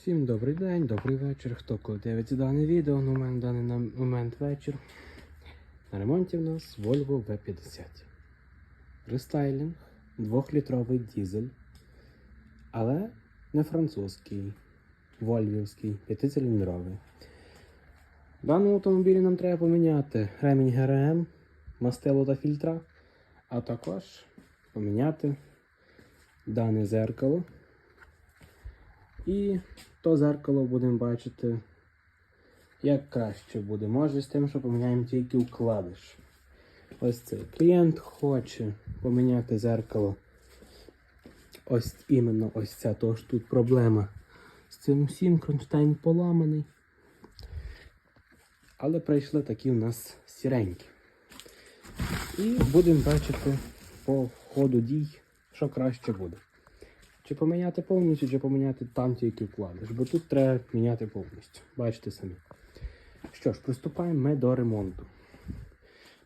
Всім добрий день, добрий вечір. Хто коли дивиться дане відео, ну, у мене в даний момент вечір. На ремонті в нас Volvo V50. Рестайлінг, 2-літровий дізель, але не французький, вольвівський, 5-циліндровий. В даному автомобілі нам треба поміняти ремінь ГРМ, мастило та фільтра, а також поміняти дане зеркало. І то зеркало будемо бачити, як краще буде. Може з тим, що поміняємо тільки вкладиш. Ось це. Клієнт хоче поміняти зеркало. Ось іменно ось ця, тож тут проблема. З цим всім кронштейн поламаний. Але прийшли такі в нас сіренькі. І будемо бачити по ходу дій, що краще буде. Чи поміняти повністю, чи поміняти там тільки вкладиш, бо тут треба міняти повністю. Бачите самі. Що ж, приступаємо ми до ремонту.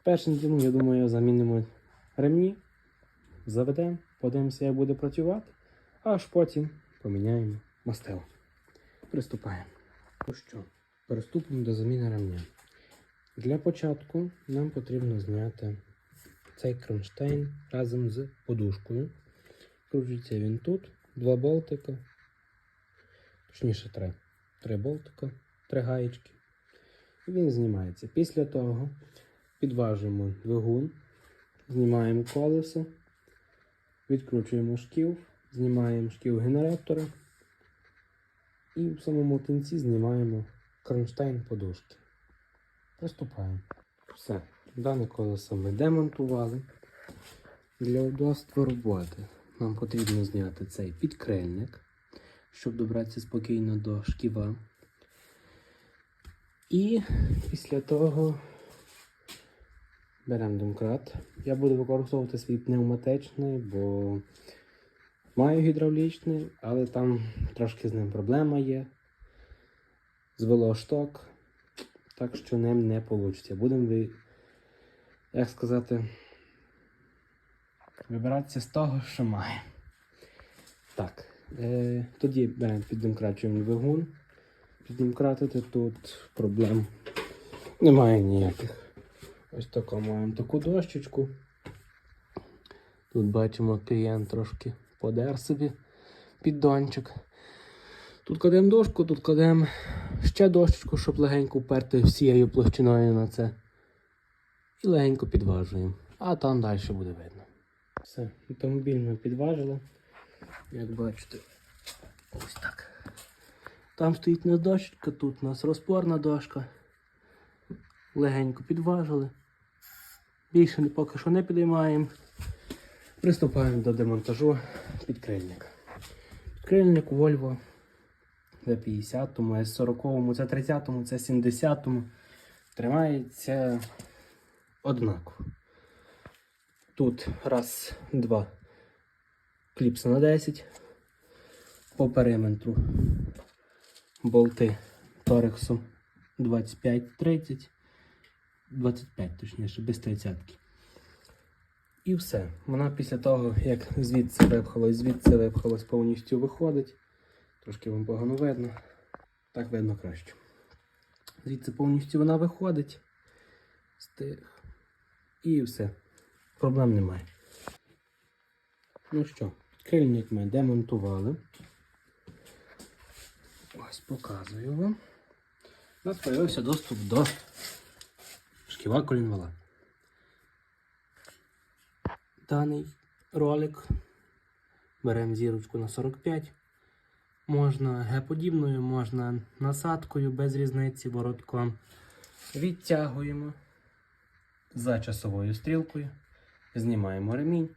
Першим ділом, я думаю, замінимо ремні, заведемо, подивимося, як буде працювати, аж потім поміняємо мастило. Приступаємо. Ну що, приступимо до заміни ремня. Для початку нам потрібно зняти цей кронштейн разом з подушкою. Крутиться він тут, два болтика, точніше три. Три болтика, три гаєчки. І він знімається. Після того підважуємо двигун, знімаємо колесо, відкручуємо шків, знімаємо шків генератора і в самому кінці знімаємо кронштейн подушки. Приступаємо. Все. Дане колесо ми демонтували. Для удобства роботи нам потрібно зняти цей підкрильник, щоб добратися спокійно до шківа. І після того беремо домкрат. Я буду використовувати свій пневматичний, бо маю гідравлічний, але там трошки з ним проблема є. Звело шток, так що ним не вийде. Будемо, як сказати, вибиратися з того, що має. Так, е, тоді беремо піддемкрачуємо двигун. Піддемкратити тут проблем немає ніяких. Ось таку маємо таку дощечку. Тут бачимо, клієнт трошки подер собі піддончик. Тут кладемо дошку, тут кладемо ще дощечку, щоб легенько вперти всією площиною на це. І легенько підважуємо. А там далі буде видно. Все, автомобіль ми підважили. Як бачите, ось так. Там стоїть у нас дощечка, тут у нас розпорна дошка. Легенько підважили. Більше поки що не підіймаємо. Приступаємо до демонтажу підкрильника. Підкрильник у Volvo V50, S40, це 30, це 70. Тримається однаково. Тут раз, два. Кліпса на 10. По периметру болти торексом 25-30. 25, точніше, без 30. І все. Вона після того, як звідси випхалось, звідси випхалось, повністю виходить. Трошки вам погано видно. Так видно краще. Звідси повністю вона виходить. З тих. І все. Проблем немає. Ну що, крильник ми демонтували. Ось показую вам. У нас з'явився доступ до шківа колінвала. Даний ролик беремо зірочку на 45. Можна Г-подібною, можна насадкою без різниці воротком. Відтягуємо за часовою стрілкою, знімаємо ремінь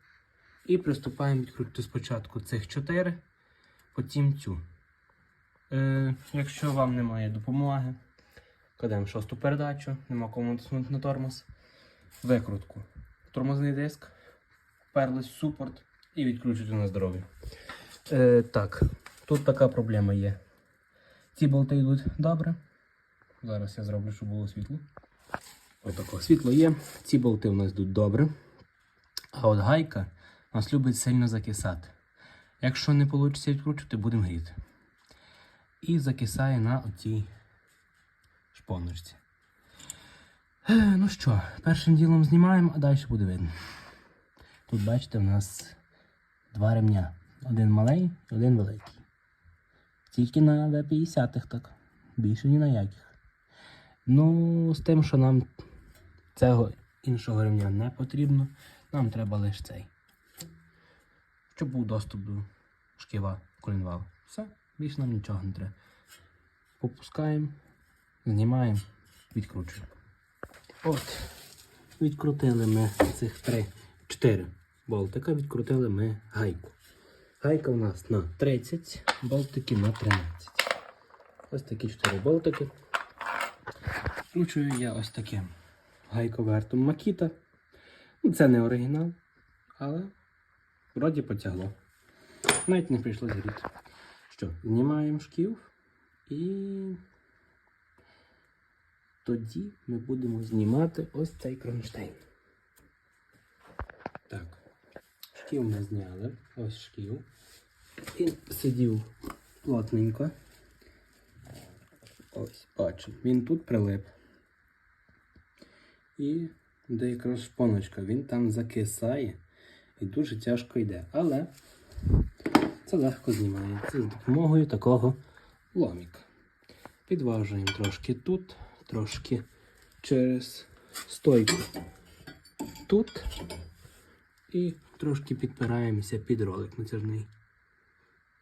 і приступаємо відкрутити спочатку цих 4, потім цю. Е, якщо вам немає допомоги, кладемо шосту передачу, нема кому натиснути на тормоз, викрутку, тормозний диск, перлись супорт і відключити на здоров'я. Е, так, тут така проблема є. Ці болти йдуть добре. Зараз я зроблю, щоб було світло. Отако світло є. Ці болти у нас йдуть добре. А от гайка нас любить сильно закисати. Якщо не вийде відкручувати, будемо гріти. і закисає на оцій шпоночці. Ну що, першим ділом знімаємо, а далі буде видно. Тут, бачите, у нас два ремня. Один малий, один великий. Тільки на В-50 так. Більше ні на яких. Ну, з тим, що нам цього іншого ремня не потрібно, нам треба лише цей. Щоб був доступ до шківа колінвала. Все, більше нам нічого не треба. Попускаємо, знімаємо, відкручуємо. От, відкрутили ми цих три, чотири болтика, відкрутили ми гайку. Гайка у нас на 30, болтики на 13. Ось такі 4 болтики. Вкручую я ось таким гайковертом Макіта. Ну, Це не оригінал, але вроді потягло. Навіть не прийшло згріти. Що, знімаємо шків і тоді ми будемо знімати ось цей кронштейн. Так, шків ми зняли. Ось шків. Він сидів плотненько. Ось, бачимо. Він тут прилип. І де якраз шпоночка, він там закисає і дуже тяжко йде. Але це легко знімається з допомогою такого ломіка. Підважуємо трошки тут, трошки через стойку тут. І трошки підпираємося під ролик натяжний.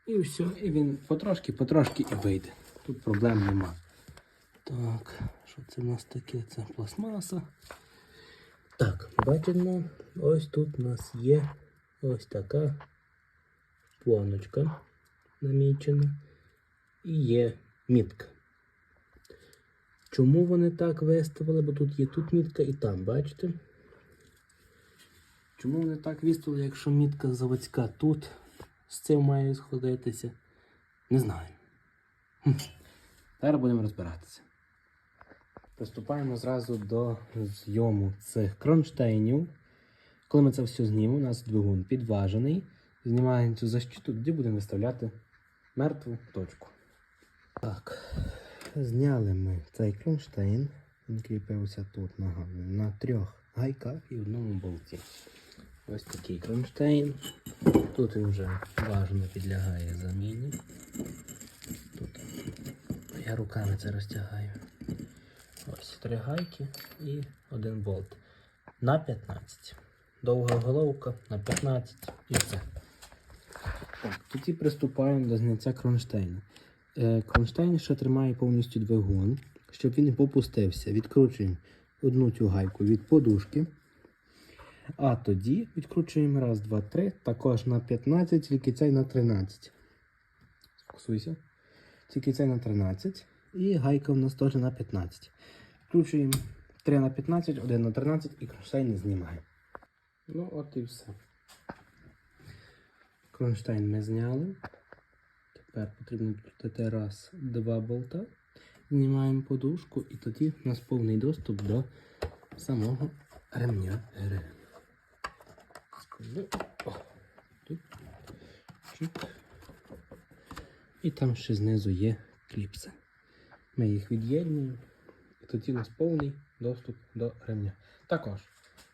І все, і він потрошки, потрошки і вийде. Тут проблем нема. Так, що це в нас таке? Це пластмаса. Так, бачимо, ось тут у нас є ось така планочка намічена. І є мітка. Чому вони так виставили? Бо тут є тут мітка і там, бачите? Чому вони так виставили, якщо мітка заводська тут з цим має сходитися? Не знаю. Зараз будемо розбиратися. Приступаємо зразу до зйому цих кронштейнів. Коли ми це все знімемо, у нас двигун підважений. Знімаємо цю защиту, тоді будемо виставляти мертву точку. Так, зняли ми цей кронштейн. Він кріпився тут, нагадую, на трьох гайках і одному болті. Ось такий кронштейн. Тут він вже важно підлягає заміні. Тут я руками це розтягаю. Ось три гайки і один болт. На 15. Довга головка на 15 і все. Так, тоді приступаємо до зняття кронштейна. Е, кронштейн ще тримає повністю двигун, щоб він не попустився. Відкручуємо одну цю гайку від подушки. А тоді відкручуємо раз, два, три, також на 15, тільки цей на 13. Фокусуйся. Тільки цей на 13. І гайка в нас теж на 15. Включуємо 3 на 15, 1 на 13 і кронштейн не знімаємо. Ну, от і все. Кронштейн ми зняли. Тепер потрібно відкрутити раз, два болта. Знімаємо подушку і тоді у нас повний доступ до самого ремня ГРМ. І там ще знизу є кліпси. Ми їх від'єднуємо. І тоді у нас повний доступ до ремня. Також,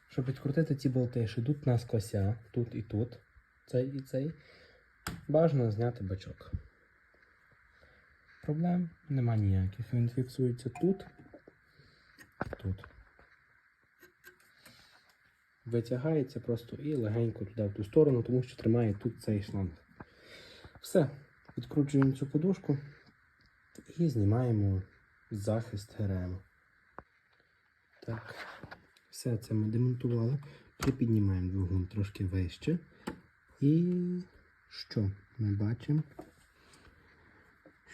щоб відкрутити ці болти, що йдуть на скося, тут і тут, цей і цей, бажано зняти бачок. Проблем нема ніяких. Він фіксується тут, тут. Витягається просто і легенько туди в ту сторону, тому що тримає тут цей шланг. Все, відкручуємо цю подушку і знімаємо захист ГРМ. Так, все це ми демонтували. Припіднімаємо двигун трошки вище. І що ми бачимо?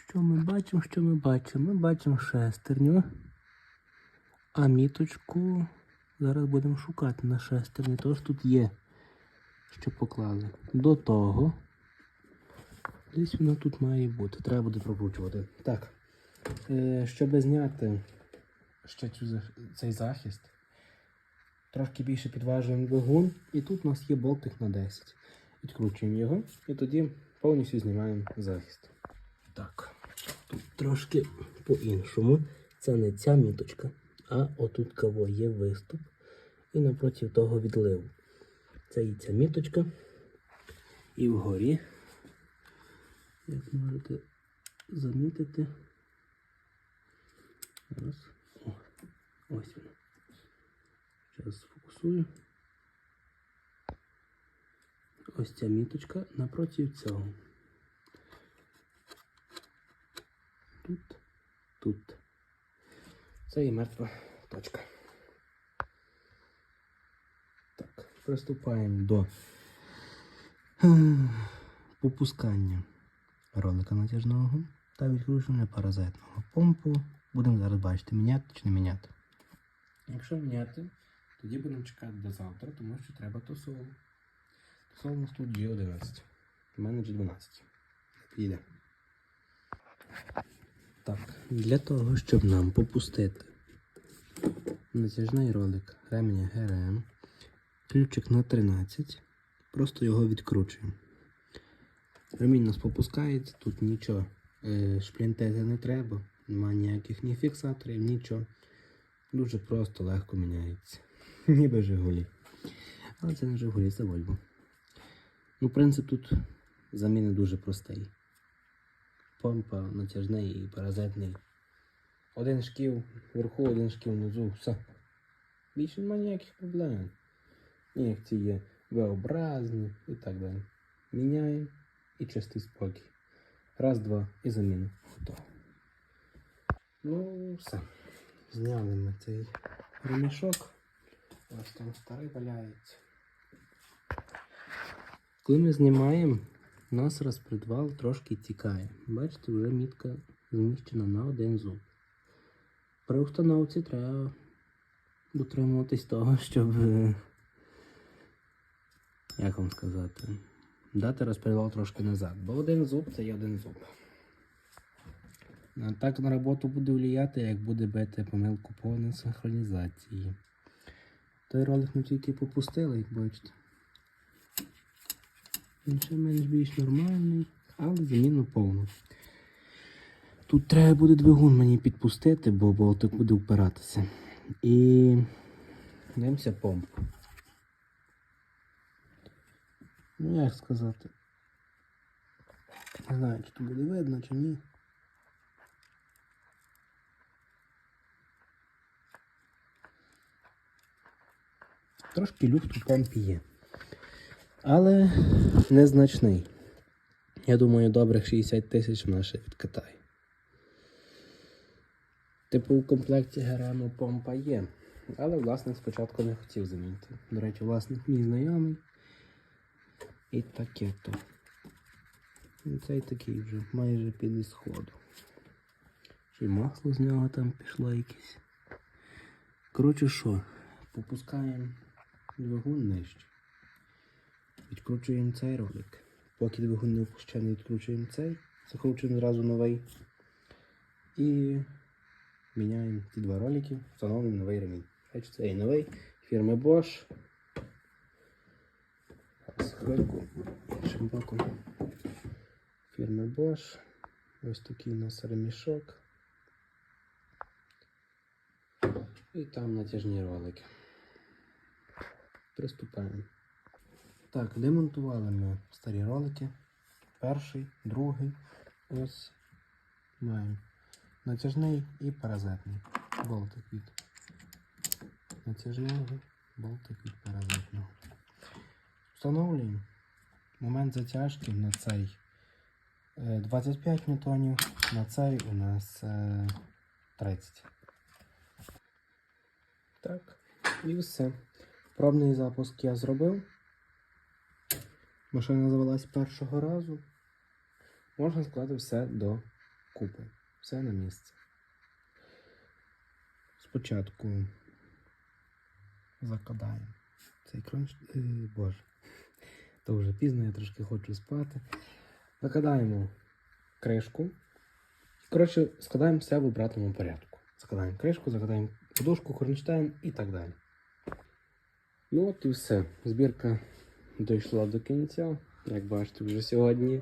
Що ми бачимо? Що ми бачимо? Ми бачимо шестерню. А міточку зараз будемо шукати на шестерні. Тож тут є, що поклали. До того. Десь воно тут має бути. Треба буде прокручувати. Так. Е, щоб зняти ще цю, цей захист, трошки більше підважуємо двигун. І тут у нас є болтик на 10. Відкручуємо його і тоді повністю знімаємо захист. Так. трошки по-іншому. Це не ця міточка, а отут кого є виступ. І напроти того відливу. Це і ця міточка. І вгорі, як можете замітити. Раз. О, ось воно. Зараз сфокусую. Ось ця міточка напроти цього. Тут, тут. Це і мертва точка. Так, приступаємо до ем, попускання ролика натяжного та відкручування паразитного помпу. Будемо зараз бачити, міняти чи не міняти. Якщо міняти, тоді будемо чекати до завтра, тому що треба тосолу. Тосол у нас тут G11. У мене G12. Піде. Так, для того, щоб нам попустити натяжний ролик ременя ГРМ, ключик на 13, просто його відкручуємо. Ремінь нас попускається, тут нічого е, шплінтити не треба, немає ніяких ні фіксаторів, нічого. Дуже просто, легко міняється. Ніби Жигулі. Але це не Жигулі, це Вольво. Ну, принцип тут заміни дуже простий. Помпа натяжний і паразитний. Один шків вверху, один шків внизу, все. Більше немає ніяких проблем. Ніяк ці є V-образні і так далі. Міняємо і чистий спокій. Раз, два і заміна. Готово. Ну, все. Зняли ми цей ремішок. Ось там старий валяється. Коли ми знімаємо, у нас розпредвал трошки тікає. Бачите, вже мітка зміщена на один зуб. При установці треба дотримуватись того, щоб. е, Як вам сказати? Дати розпредвал трошки назад. Бо один зуб це є один зуб. А так на роботу буде влияти, як буде бити помилку по несинхронізації. Той ролик ми тільки попустили, як бачите. Він ще менш більш нормальний, але заміну повну. Тут треба буде двигун мені підпустити, бо болтик буде впиратися. І дивимося помпу. Ну як сказати? Не знаю, чи тут буде видно, чи ні. Трошки люфт у помпі є. Але незначний. Я думаю, добрих 60 тисяч вона ще відкатає. Типу у комплекті ГРМ помпа є. Але власник спочатку не хотів замінити. До речі, власник мій знайомий. І таке то. І Цей такий вже майже під ісходу. Й масло з нього там пішло якесь. Коротше що, попускаємо двигун нижче. Відкручуємо цей ролик. Поки двигун не впущений, відкручуємо цей, закручуємо зразу новий. І міняємо ці два ролики, встановлюємо новий ремінь. Бачите, цей новий фірми Bosch. Хвильку. Іншим боком. Фірми Bosch. Ось такий у нас ремішок. І там натяжні ролики. Приступаємо. Так, демонтували ми старі ролики. Перший, другий. Ось маємо натяжний і паразитний. Болтик від натяжного, болтик від паразитного. Встановлюємо момент затяжки на цей е, 25 ньютонів, на цей у нас е, 30. Так, і все. Пробний запуск я зробив. Машина завелась першого разу. Можна склати все до купи. Все на місце. Спочатку закладаємо цей кронч. Е, боже. То вже пізно, я трошки хочу спати. Закладаємо кришку. Коротше, складаємо все в обратному порядку. Закладаємо кришку, закладаємо подушку, кронштейн і так далі. Ну от і все. Збірка дійшла до кінця. Як бачите, вже сьогодні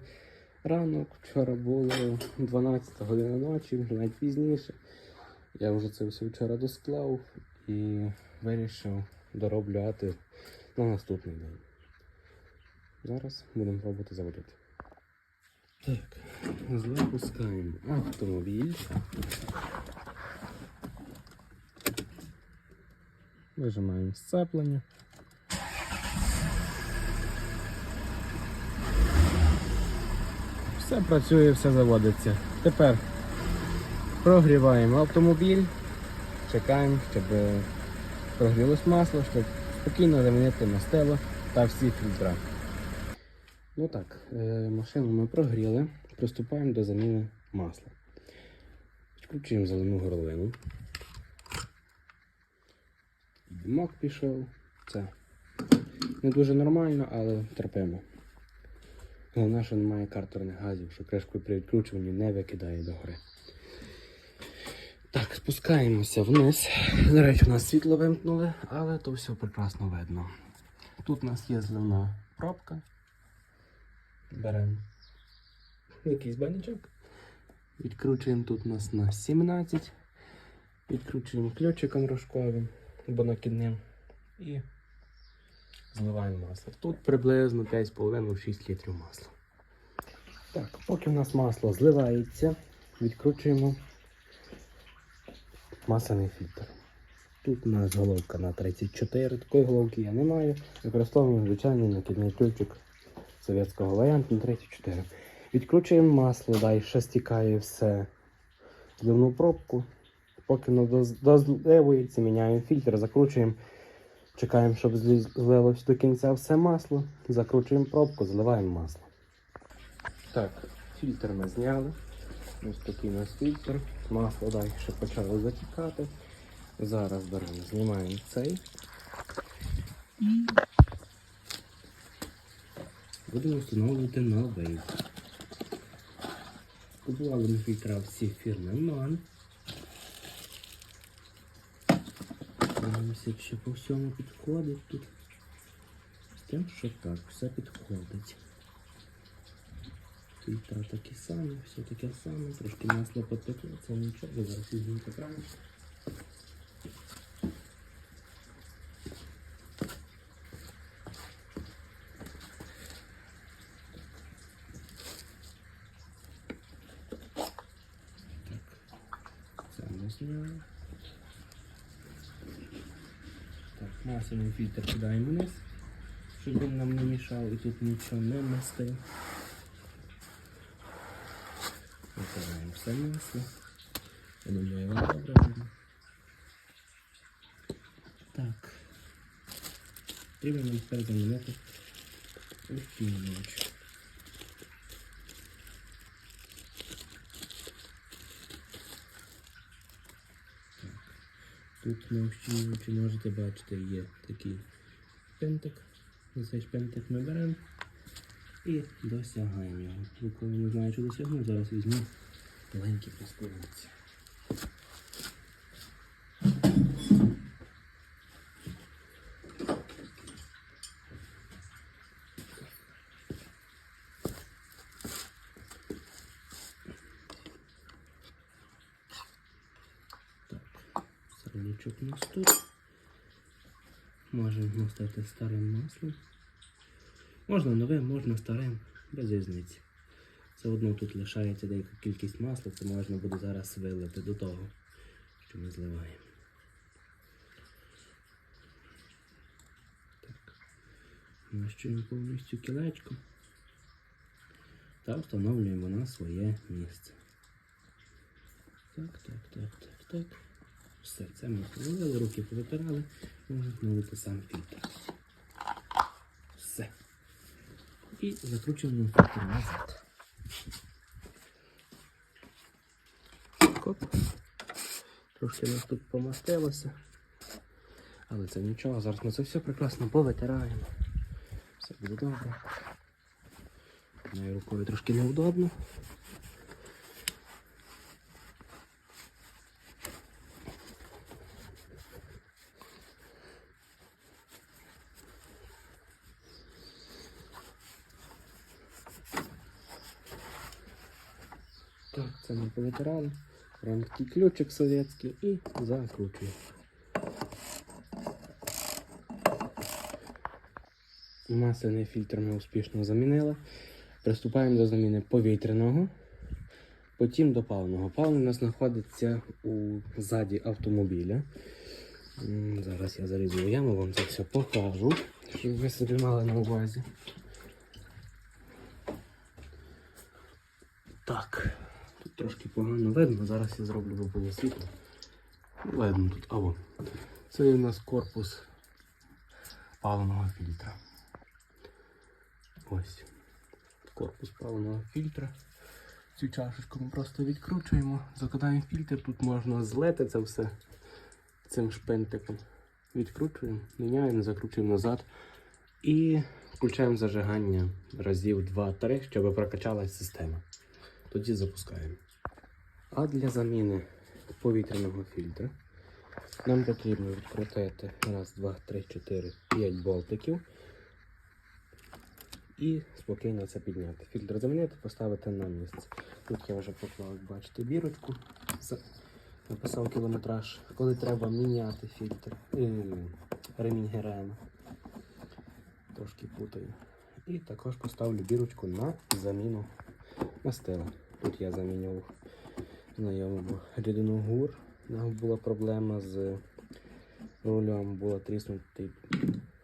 ранок, вчора було 12 година ночі, навіть пізніше. Я вже це все вчора досклав і вирішив дороблювати на наступний день. Зараз будемо пробувати заводити. Так, запускаємо автомобіль. Вижимаємо сцеплення. Все працює, все заводиться. Тепер прогріваємо автомобіль, чекаємо, щоб прогрілось масло, щоб спокійно замінити мастило та всі фільтра. Ну так, е, машину ми прогріли, приступаємо до заміни масла. Включуємо зелену горлину. Димок пішов. Це не дуже нормально, але терпимо. Головне, що немає картерних газів, що кришку при відкручуванні не викидає до гори. Так, спускаємося вниз. До речі, у нас світло вимкнули, але то все прекрасно видно. Тут у нас є зелена пробка. Беремо якийсь банячок. Відкручуємо тут у нас на 17. Відкручуємо ключиком рожковим або накидним і зливаємо масло. Тут приблизно 5,5-6 літрів масла. Так, поки в нас масло зливається, відкручуємо масляний фільтр. Тут у нас головка на 34, такої головки я не маю. Використовуємо звичайний накидний ключик совєтського варіанту на 34. Відкручуємо масло, далі ще стікає все в зливну пробку. Поки воно доз- дозливується, міняємо фільтр, закручуємо, чекаємо, щоб злилось до кінця все масло, закручуємо пробку, заливаємо масло. Так, фільтр ми зняли. Ось такий у нас фільтр. Масло далі ще почало затікати. Зараз беремо, знімаємо цей. Будемо встановлювати новий. Купували ми фільтра всі фірми MAN. Дивимося, чи по всьому підходить тут. З тим, що так, все підходить. Фільтра такі самі, все таке саме, трошки масло потекло, це нічого, зараз візьмемо поправимо. зняли. Так, масляний фільтр кидаємо вниз, щоб він нам не мішав і тут нічого не мастив. Витираємо все масло. Я думаю, вам добре видно. Так. Треба нам тепер замінити ущільнювач. Тут на можете бачити є такий пентик. Цей пентик ми беремо і досягаємо його. Ніколи коли не знаю, що досягнув, зараз візьму маленькі прискорюватися. Так, сальничок у нас тут. Можемо мастити старим маслом. Можна новим, можна старим, без різниці. Все одно тут лишається деяка кількість масла, це можна буде зараз вилити до того, що ми зливаємо. Так. Нащуємо повністю кілечко та встановлюємо на своє місце. Так, так, так, так, так. Все, це ми встановили, руки повитирали, можна встановити сам фільтр. Все. І закручуємо фільтр назад. Коп. Трошки нас тут помастилося. Але це нічого, зараз ми це все прекрасно повитираємо. Все буде добре. Моєю рукою трошки неудобно. Це ми повитирали. Такий ключик совєтський і закручуємо. Масляний фільтр ми успішно замінили. Приступаємо до заміни повітряного, потім до паливного. Паливний у нас знаходиться у ззаді автомобіля. Зараз я зарізую яму, вам це все покажу, щоб ви собі мали на увазі. Так, трошки погано видно, зараз я зроблю, бо було світло. Видно тут, а вон. Це у нас корпус паливного фільтра. Ось. Корпус паливного фільтра. Цю чашечку ми просто відкручуємо, закладаємо фільтр, тут можна злити це все цим шпинтиком. Відкручуємо, міняємо, закручуємо назад і включаємо зажигання разів 2-3, щоб прокачалась система. Тоді запускаємо. А для заміни повітряного фільтра нам потрібно відкрутити раз, два, три, чотири, п'ять болтиків і спокійно це підняти. Фільтр замінити, поставити на місце. Тут я вже поклав, бачите, бірочку. Написав кілометраж, коли треба міняти фільтр. е, Ремінь ГРМ. Трошки путаю. І також поставлю бірочку на заміну мастила. Тут я замінював знайомому рідину гур. У нього була проблема з рулем, була тріснутий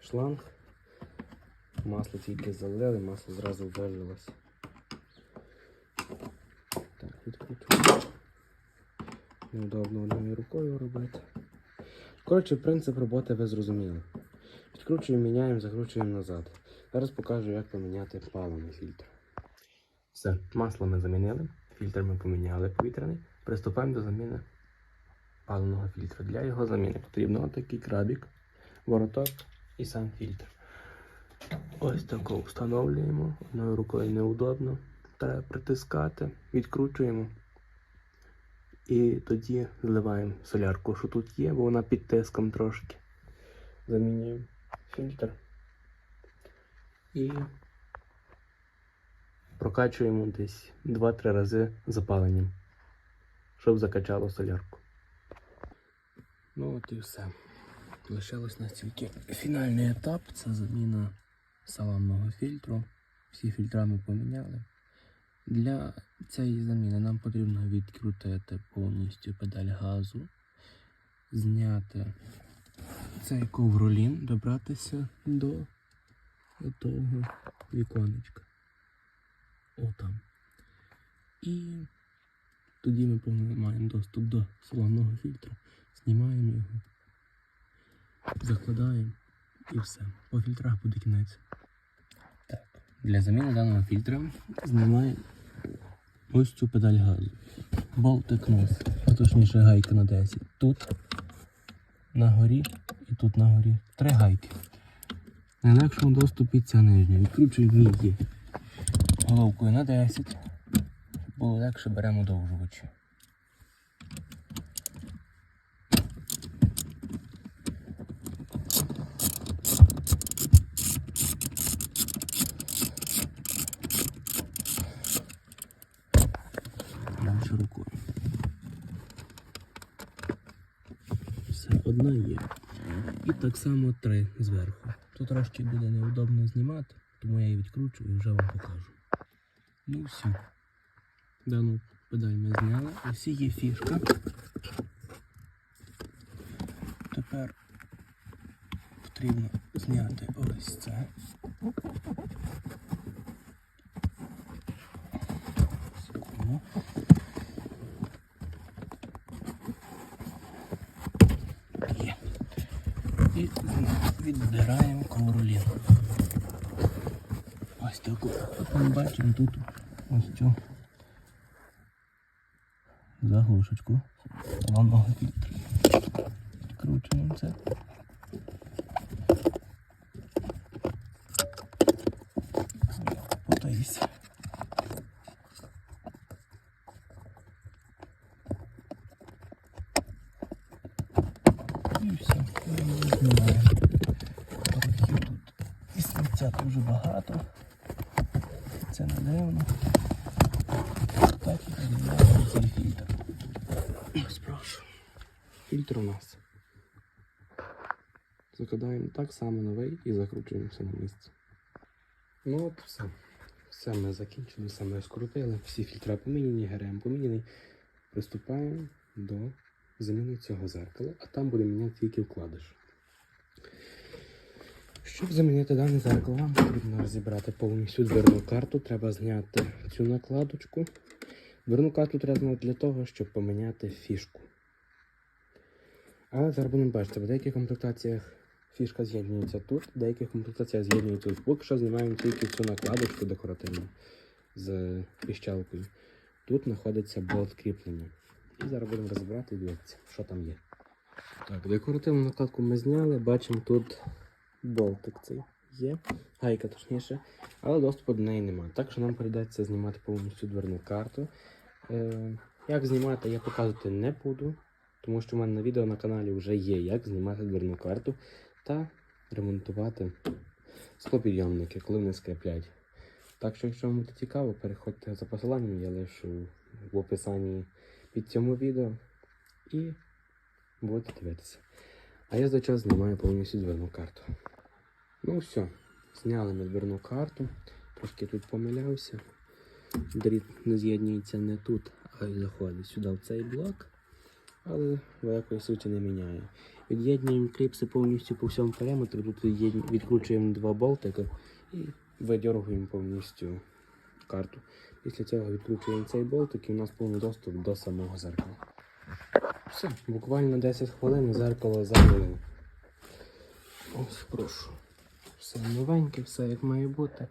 шланг. Масло тільки залили, масло зразу вилилось. Так, відкручую. Неудобно одною рукою робити. Коротше, принцип роботи ви зрозуміли. Відкручуємо, міняємо, закручуємо назад. Зараз покажу, як поміняти паливний фільтр. Все, масло ми замінили, фільтр ми поміняли повітряний. Приступаємо до заміни паливного фільтра. Для його заміни потрібно отакий крабік, вороток і сам фільтр. Ось тако встановлюємо. Одною рукою неудобно. Треба притискати, відкручуємо. І тоді зливаємо солярку, що тут є, бо вона під тиском трошки. Замінюємо фільтр. І прокачуємо десь 2-3 рази запаленням, щоб закачало солярку. Ну от і все. Лишилось нас тільки фінальний етап це заміна саламного фільтру. Всі фільтра ми поміняли. Для цієї заміни нам потрібно відкрутити повністю педаль газу, зняти цей ковролін, добратися до того віконечка. Отам. І тоді ми маємо доступ до салонного фільтру. Знімаємо його, закладаємо і все. По фільтрах буде кінець. Так. Для заміни даного фільтра знімаємо ось цю педаль газу. Болтик нос, а точніше гайка на 10. Тут на горі і тут на горі. Три гайки. На легшому доступі ця нижня. Відкручуємо її головкою на 10. Було легше беремо довжувачі. Далі рукою. Все, одна є. І так само три зверху. Тут трошки буде неудобно знімати, тому я її відкручу і вже вам покажу. Ну все. Дану педаль ми зняли. Ось є фішка. Тепер потрібно зняти ось це. Є. І відбираємо ковролін. Ось таку. Ми бачимо тут ось цю заглушечку головного фільтру. Відкручуємо це. Путається. І все, знімаємо. Порохів тут. І сміття дуже багато. Це не дивно хватати цей фільтр. Ось прошу. Фільтр у нас. Закладаємо так само новий і закручуємо все на місце. Ну от все. Все ми закінчили, все ми розкрутили, всі фільтри поміняні, ГРМ поміняний. Приступаємо до заміни цього зеркала, а там буде міняти тільки вкладиш. Щоб замінити дане зеркало, вам потрібно розібрати повністю дверну карту, треба зняти цю накладочку. Дверну карту треба для того, щоб поміняти фішку. Але зараз будемо бачити, в деяких комплектаціях фішка з'єднується тут, в деяких комплектаціях з'єднується тут. Поки що знімаємо тільки цю накладочку декоративну з піщалкою. Тут знаходиться болт кріплення. І зараз будемо розбирати і дивитися, що там є. Так, декоративну накладку ми зняли, бачимо тут болтик цей є, гайка точніше, але доступу до неї немає. Так що нам прийдеться знімати повністю дверну карту. Е, як знімати, я показувати не буду, тому що в мене на відео на каналі вже є, як знімати дверну карту та ремонтувати склопідйомники, коли вони скріпляють. Так що, якщо вам буде цікаво, переходьте за посиланням, я лишу в описанні під цьому відео і будете дивитися. А я за знімаю повністю дверну карту. Ну все, зняли ми карту, трошки тут помилявся. Дріт не з'єднується не тут, а й заходить сюди в цей блок, але великої суті не міняє. Від'єднуємо кліпси повністю по всьому периметру, тут відкручуємо два болтики і видергуємо повністю карту. Після цього відкручуємо цей болтик і у нас повний доступ до самого зеркала. Все, буквально 10 хвилин зеркало замінено. Ось, прошу. Все новеньке, все як має бути.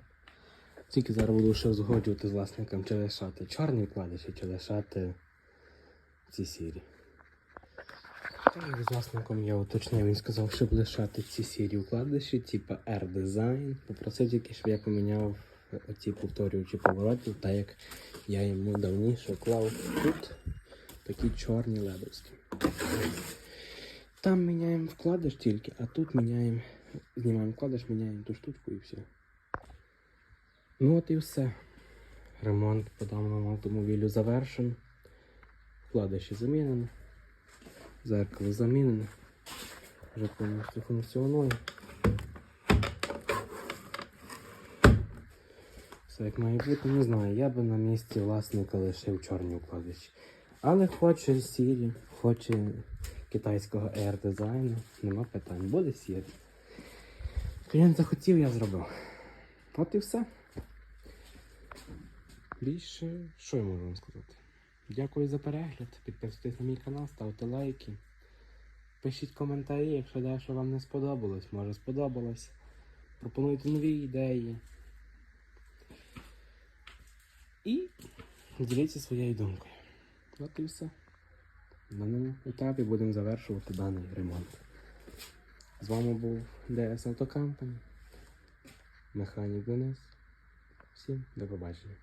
Тільки зараз буду ще згоджувати з власником, чи лишати чорні вкладиші, чи лишати ці сірі. Так, з власником я уточнив, він сказав, щоб лишати ці сірі вкладиші, типу R-Design. Попросив тільки, щоб я поміняв оці повторюючі повороти, так як я йому давніше клав тут такі чорні ледовські. Там міняємо вкладиш тільки, а тут міняємо, знімаємо вкладиш, міняємо ту штучку і все. Ну от і все. Ремонт по даному автомобілю завершений. Вкладиші замінено. Зеркало замінене. Вже повністю функціонує. Все як має бути, не знаю. Я би на місці власника лишив чорні вкладиші. Але хоче сірі, хоче китайського Air дизайну, нема питань. Буде сірі. Клієнт захотів, я зробив. От і все. Більше, що я можу вам сказати? Дякую за перегляд. Підписуйтесь на мій канал, ставте лайки. Пишіть коментарі, якщо дещо вам не сподобалось, може сподобалось. Пропонуйте нові ідеї. І діліться своєю думкою. От і все. На даному етапі будемо завершувати даний ремонт. З вами був DS Auto Company, механік Денис. Всім до побачення.